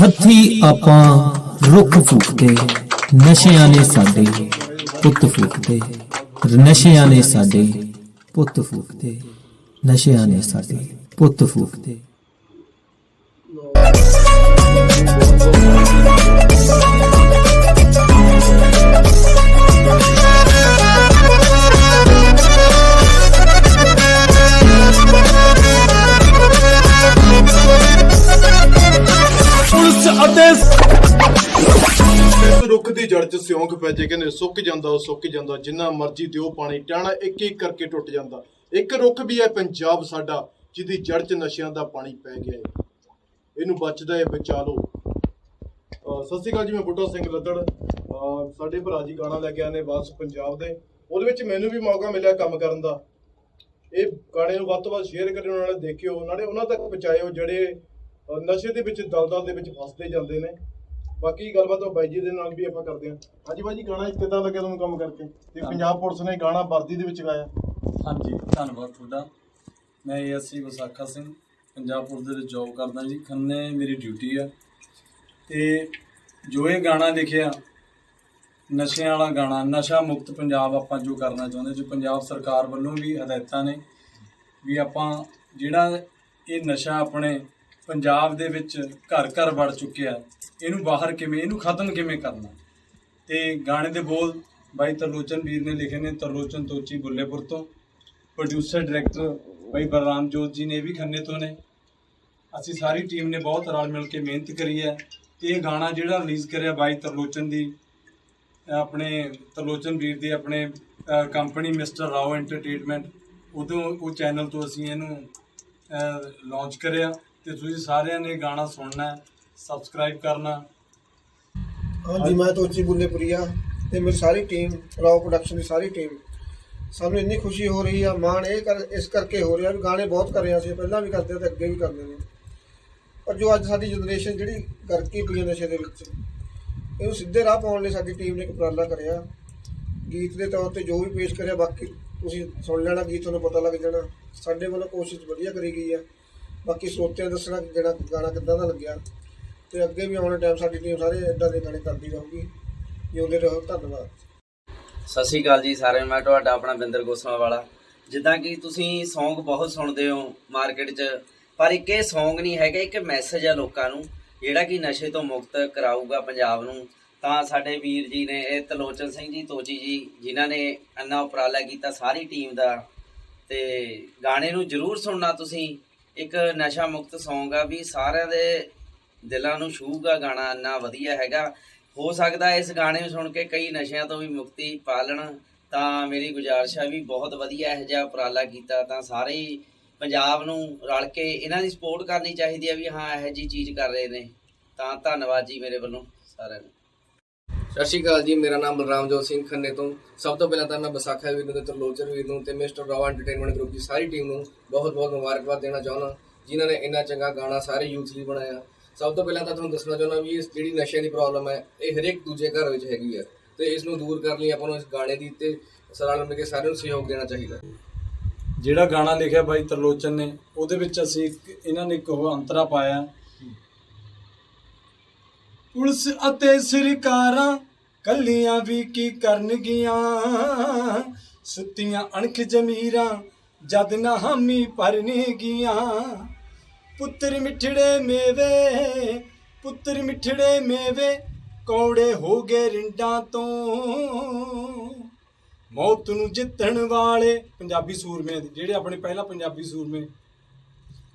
ਹੱਥੀ ਆਪਾਂ ਰੁੱਖ ਫੂਕਦੇ, ਨਸ਼ਿਆਂ ਨੇ ਸਾਡੇ ਪੁੱਤ ਫੂਕਦੇ, ਨਸ਼ਿਆਂ ਨੇ ਸਾਡੇ ਪੁੱਤ ਫੂਕਦੇ, ਨਸ਼ਿਆਂ ਨੇ ਸਾਡੇ ਪੁੱਤ ਫੂਕਦੇ। ਜੜ 'ਚ ਸਿਉਂਕ ਪੈ ਜੇ, ਕਹਿੰਦੇ ਸੁੱਕ ਜਾਂਦਾ, ਉਹ ਸੁੱਕ ਜਾਂਦਾ, ਜਿੰਨਾ ਮਰਜ਼ੀ ਦਿਓ ਪਾਣੀ ਟਾਣਾ ਇੱਕ ਇੱਕ ਕਰਕੇ ਟੁੱਟ ਜਾਂਦਾ। ਇੱਕ ਰੁੱਖ ਵੀ ਹੈ ਪੰਜਾਬ ਸਾਡਾ, ਜਿਹਦੀ ਜੜ 'ਚ ਨਸ਼ਿਆਂ ਦਾ ਪਾਣੀ ਪੈ ਗਿਆ ਹੈ। ਇਹਨੂੰ ਬਚਦਾ ਹੈ ਬਚਾ ਲਓ ਸਤਿ ਸ਼੍ਰੀ ਅਕਾਲ ਜੀ, ਮੈਂ ਬੁੱਟਾ ਸਿੰਘ ਲੱਦੜ। ਅਹ ਸਾਡੇ ਭਰਾ ਜੀ ਗਾਣਾ ਲੈ ਕੇ ਆਏ ਨੇ ਵਾਸ ਪੰਜਾਬ ਦੇ। ਉਹਦੇ ਵਿੱਚ ਮੈਨੂੰ ਵੀ ਮੌਕਾ ਮਿਲਿਆ ਕੰਮ ਕਰਨ ਦਾ। ਇਹ ਗਾਣੇ ਨੂੰ ਵੱਧ ਤੋਂ ਵੱਧ ਸ਼ੇਅਰ ਕਰਿਓ ਉਹਨਾਂ ਨਾਲ ਦੇਖਿਓ ਉਹਨਾਂ ਨੇ ਉਹਨਾਂ ਤੱਕ ਪਹੁੰਚਾਇਓ ਜਿਹੜੇ ਨਸ਼ੇ ਦੇ ਵਿੱਚ, ਦਲਦਲ ਦੇ ਵਿੱਚ ਫਸਦੇ ਜਾਂਦੇ ਨੇ। ਬਾਕੀ ਗੱਲਬਾਤ ਉਹ ਬਾਈ ਜੀ ਦੇ ਨਾਲ ਵੀ ਆਪਾਂ ਕਰਦੇ ਹਾਂ। ਹਾਂਜੀ ਬਾਈ ਜੀ ਗਾਣਾ ਕਿੱਦਾਂ ਲੱਗਿਆ ਤੁਹਾਨੂੰ ਕੰਮ ਕਰਕੇ। ਤੇ ਪੰਜਾਬ ਪੁਲਿਸ ਨੇ ਗਾਣਾ ਵਰਦੀ ਦੇ ਵਿੱਚ ਗਾਇਆ। ਹਾਂਜੀ ਧੰਨਵਾਦ ਤੁਹਾਡਾ। ਮੈਂ ਏਐਸਸੀ ਵਿਸਾਖਾ ਸਿੰਘ ਪੰਜਾਬ ਪੁਲਿਸ ਦੇ ਵਿੱਚ ਜੌਬ ਕਰਦਾ ਜੀ। ਖੰਨੇ ਮੇਰੀ ਡਿਊਟੀ ਆ। ਤੇ ਜੋ ਇਹ ਗਾਣਾ ਲਿਖਿਆ ਨਸ਼ਿਆਂ ਵਾਲਾ ਗਾਣਾ ਨਸ਼ਾ ਮੁਕਤ ਪੰਜਾਬ ਆਪਾਂ ਜੋ ਕਰਨਾ ਚਾਹੁੰਦੇ ਜੋ ਪੰਜਾਬ ਸਰਕਾਰ ਵੱਲੋਂ ਵੀ ਹਦਾਇਤਾਂ ਨੇ ਵੀ ਆਪਾਂ ਜਿਹੜਾ ਇਹ ਨਸ਼ਾ ਆਪਣੇ ਪੰਜਾਬ ਦੇ ਵਿੱਚ ਘਰ ਘਰ ਵੜ ਚੁੱਕਿਆ ਇਹਨੂੰ ਬਾਹਰ ਕਿਵੇਂ, ਇਹਨੂੰ ਖਤਮ ਕਿਵੇਂ ਕਰਨਾ? ਤੇ ਗਾਣੇ ਦੇ ਬੋਲ ਬਾਈ ਤਰਲੋਚਨ ਵੀਰ ਨੇ ਲਿਖੇ ਨੇ, ਤਰਲੋਚਨ ਤੋਚੀ ਬੁੱਲੇਪੁਰ ਤੋਂ। ਪ੍ਰੋਡਿਊਸਰ ਡਾਇਰੈਕਟਰ ਬਾਈ ਬਲਰਾਮ ਜੋਤ ਜੀ ਨੇ ਵੀ ਖੰਨੇ ਤੋਂ ਨੇ। ਅਸੀਂ ਸਾਰੀ ਟੀਮ ਨੇ ਬਹੁਤ ਰਲ ਮਿਲ ਕੇ ਮਿਹਨਤ ਕਰੀ ਹੈ। ਤੇ ਇਹ ਗਾਣਾ ਜਿਹੜਾ ਰਿਲੀਜ਼ ਕਰਿਆ ਬਾਈ ਤਰਲੋਚਨ ਦੀ, ਆਪਣੇ ਤਰਲੋਚਨ ਵੀਰ ਦੀ, ਆਪਣੇ ਕੰਪਨੀ ਮਿਸਟਰ ਰਾਓ ਐਂਟਰਟੇਨਮੈਂਟ ਉਦੋਂ ਉਹ ਚੈਨਲ ਤੋਂ ਅਸੀਂ ਇਹਨੂੰ ਲਾਂਚ ਕਰਿਆ। ਤੇ ਤੁਸੀਂ ਸਾਰਿਆਂ ਨੇ ਗਾਣਾ ਸੁਣਨਾ ਸਬਸਕ੍ਰਾਈਬ ਕਰਨਾ ਹਾਂਜੀ, ਮੈਂ ਤੋਚੀ ਬੁੱਲੇਪੁਰੀਆ ਤੇ ਮੇਰੀ ਸਾਰੀ ਟੀਮ ਰਾਓ ਪ੍ਰੋਡਕਸ਼ਨ ਦੀ ਸਾਰੀ ਟੀਮ ਸਾਨੂੰ ਇੰਨੀ ਖੁਸ਼ੀ ਹੋ ਰਹੀ ਆ, ਮਾਣ ਇਹ ਕਰ, ਇਸ ਕਰਕੇ ਹੋ ਰਿਹਾ ਵੀ ਗਾਣੇ ਬਹੁਤ ਕਰ ਰਹੇ ਹਾਂ ਅਸੀਂ, ਪਹਿਲਾਂ ਵੀ ਕਰਦੇ ਹਾਂ ਤੇ ਅੱਗੇ ਵੀ ਕਰਦੇ ਨੇ ਪਰ ਜੋ ਅੱਜ ਸਾਡੀ ਜਨਰੇਸ਼ਨ ਜਿਹੜੀ ਗਰਕੀ ਪਈ ਹੈ ਨਸ਼ੇ ਦੇ ਵਿੱਚ, ਇਹਨੂੰ ਸਿੱਧੇ ਰਾਹ ਪਾਉਣ ਲਈ ਸਾਡੀ ਟੀਮ ਨੇ ਇੱਕ ਉਪਰਾਲਾ ਕਰਿਆ। ਗੀਤ ਦੇ ਤੌਰ ਤੇ ਜੋ ਵੀ ਪੇਸ਼ ਕਰਿਆ, ਬਾਕੀ ਤੁਸੀਂ ਸੁਣ ਲੈਣਾ, ਗੀਤ ਤੁਹਾਨੂੰ ਪਤਾ ਲੱਗ ਜਾਣਾ। ਸਾਡੇ ਵੱਲੋਂ ਕੋਸ਼ਿਸ਼ ਵਧੀਆ ਕਰੀ ਗਈ ਆ। ਬਾਕੀ ਸਰੋਤਿਆਂ ਦੱਸਣਾ ਕਿ ਜਿਹੜਾ ਗਾਣਾ ਕਿੱਦਾਂ ਦਾ ਲੱਗਿਆ। ਤੇ ਅੱਗੇ ਵੀ ਆਉਣ ਟਾਈਮ ਸਾਡੀ ਟੀਮ ਸਾਰੇ ਇਦਾਂ ਦੇ ਗਾਣੇ ਕਰਦੀ ਰਹੂਗੀ। ਜਿਉਂਦੇ ਰਹੋ, ਧੰਨਵਾਦ। ਸਤਿ ਸ਼੍ਰੀ ਅਕਾਲ ਜੀ ਸਾਰੇ ਮੈਂ ਤੁਹਾਡਾ ਆਪਣਾ ਬਿੰਦਰ ਗੋਸਵਾ ਵਾਲਾ ਜਿੱਦਾਂ ਕਿ ਤੁਸੀਂ Song ਬਹੁਤ ਸੁਣਦੇ ਹੋ ਮਾਰਕੀਟ 'ਚ, ਪਰ ਇੱਕ ਇਹ Song ਨਹੀਂ ਹੈਗਾ, ਇੱਕ ਮੈਸੇਜ ਆ ਲੋਕਾਂ ਨੂੰ, ਜਿਹੜਾ ਕਿ ਨਸ਼ੇ ਤੋਂ ਮੁਕਤ ਕਰਾਊਗਾ ਪੰਜਾਬ ਨੂੰ। ਤਾਂ ਸਾਡੇ ਵੀਰ ਜੀ ਨੇ, ਇਹ ਤਲੋਚਨ ਸਿੰਘ ਜੀ, ਤੋਚੀ ਜੀ, ਜਿਨ੍ਹਾਂ ਨੇ ਇੰਨਾ ਉਪਰਾਲਾ ਕੀਤਾ ਸਾਰੀ ਟੀਮ ਦਾ। ਤੇ ਗਾਣੇ ਨੂੰ ਜਰੂਰ ਸੁਣਨਾ ਤੁਸੀਂ। ਇੱਕ ਨਸ਼ਾ ਮੁਕਤ Song ਆ ਵੀ ਸਾਰਿਆਂ ਦੇ ਦਿਲਾਂ ਨੂੰ ਛੂਹਗਾ ਗਾਣਾ, ਇੰਨਾ ਵਧੀਆ ਹੈਗਾ। ਹੋ ਸਕਦਾ ਇਸ ਗਾਣੇ ਨੂੰ ਸੁਣ ਕੇ ਕਈ ਨਸ਼ਿਆਂ ਤੋਂ ਵੀ ਮੁਕਤੀ ਪਾ ਲੈਣ। ਤਾਂ ਮੇਰੀ ਗੁਜ਼ਾਰਿਸ਼ ਆ ਵੀ ਬਹੁਤ ਵਧੀਆ ਇਹ ਜਿਹਾ ਉਪਰਾਲਾ ਕੀਤਾ ਤਾਂ ਸਾਰੇ ਹੀ ਪੰਜਾਬ ਨੂੰ ਰਲ ਕੇ ਇਹਨਾਂ ਦੀ ਸਪੋਰਟ ਕਰਨੀ ਚਾਹੀਦੀ ਹੈ ਵੀ ਹਾਂ, ਇਹੋ ਜੀ ਚੀਜ਼ ਕਰ ਰਹੇ ਨੇ। ਤਾਂ ਧੰਨਵਾਦ ਜੀ ਮੇਰੇ ਵੱਲੋਂ ਸਾਰਿਆਂ ਨੂੰ। ਸਤਿ ਸ਼੍ਰੀ ਅਕਾਲ ਜੀ, ਮੇਰਾ ਨਾਮ ਬਲਰਾਮਜੋਤ ਸਿੰਘ ਖੰਨੇ ਤੋਂ। ਸਭ ਤੋਂ ਪਹਿਲਾਂ ਤਾਂ ਮੈਂ ਵਿਸਾਖਾ ਵੀਰ ਨੂੰ ਤੇ ਤਰਲੋਚਨ ਵੀਰ ਨੂੰ ਤੇ ਮਿਸਟਰ ਰਾਓ ਐਂਟਰਟੇਨਮੈਂਟ ਗਰੁੱਪ ਦੀ ਸਾਰੀ ਟੀਮ ਨੂੰ ਬਹੁਤ ਬਹੁਤ ਮੁਬਾਰਕਬਾਦ ਦੇਣਾ ਚਾਹੁੰਦਾ, ਜਿਨ੍ਹਾਂ ਨੇ ਇੰਨਾ ਚੰਗਾ ਗਾਣਾ ਸਾਰੇ ਯੂਥ ਲਈ ਬਣਾਇਆ। ਸਭ ਤੋਂ ਪਹਿਲਾਂ ਤਾਂ ਤੁਹਾਨੂੰ ਦੱਸਣਾ ਚਾਹੁੰਦਾ ਵੀ ਇਸ ਜਿਹੜੀ ਨਸ਼ੇ ਦੀ ਪ੍ਰੋਬਲਮ ਹੈ, ਇਹ ਹਰੇਕ ਦੂਜੇ ਘਰ ਵਿੱਚ ਹੈਗੀ ਹੈ ਤੇ ਇਸ ਨੂੰ ਦੂਰ ਕਰਨ ਲਈ ਆਪਾਂ ਨੂੰ ਇਸ ਗਾਣੇ ਦੀ ਤੇ ਸਰਾਲ ਮਿਲ ਕੇ ਸਾਰਿਆਂ ਨੂੰ ਸਹਿਯੋਗ ਦੇਣਾ ਚਾਹੀਦਾ ਜਿਹੜਾ ਗਾਣਾ ਲਿਖਿਆ ਬਾਈ ਤਰਲੋਚਨ ਨੇ, ਉਹਦੇ ਵਿੱਚ ਅਸੀਂ ਇਹਨਾਂ ਨੇ ਇੱਕ ਉਹ ਅੰਤਰਾ ਪਾਇਆ। ਪੁਲਿਸ ਅਤੇ ਸਰਕਾਰਾਂ ਕੱਲੀਆਂ ਵੀ ਕੀ ਕਰਨਗੀਆਂ? ਸੁੱਤੀਆਂ ਅਣਖ ਜ਼ਮੀਰਾਂ, ਜਦ ਨਾ ਹਾਮੀ ਭਰਨਗੀਆਂ। ਪੁੱਤਰ ਮਿੱਠੜੇ ਮੇਵੇ, ਪੁੱਤਰ ਮਿੱਠੜੇ ਮੇਵੇ, ਕੌੜੇ ਹੋ ਗਏ ਰਿੰਡਾਂ ਤੋਂ। ਮੌਤ ਨੂੰ ਜਿੱਤਣ ਵਾਲੇ ਪੰਜਾਬੀ ਸੂਰਮੇ ਜਿਹੜੇ ਆਪਣੇ ਪਹਿਲਾਂ ਪੰਜਾਬੀ ਸੂਰਮੇ।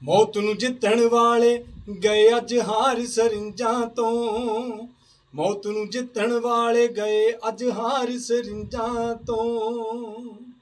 ਮੌਤ ਨੂੰ ਜਿੱਤਣ ਵਾਲੇ ਗਏ ਅੱਜ ਹਾਰ ਸਰਿੰਜਾਂ ਤੋਂ। ਮੌਤ ਨੂੰ ਜਿੱਤਣ ਵਾਲੇ ਗਏ ਅੱਜ ਹਾਰ ਸਰਿੰਜਾਂ ਤੋਂ।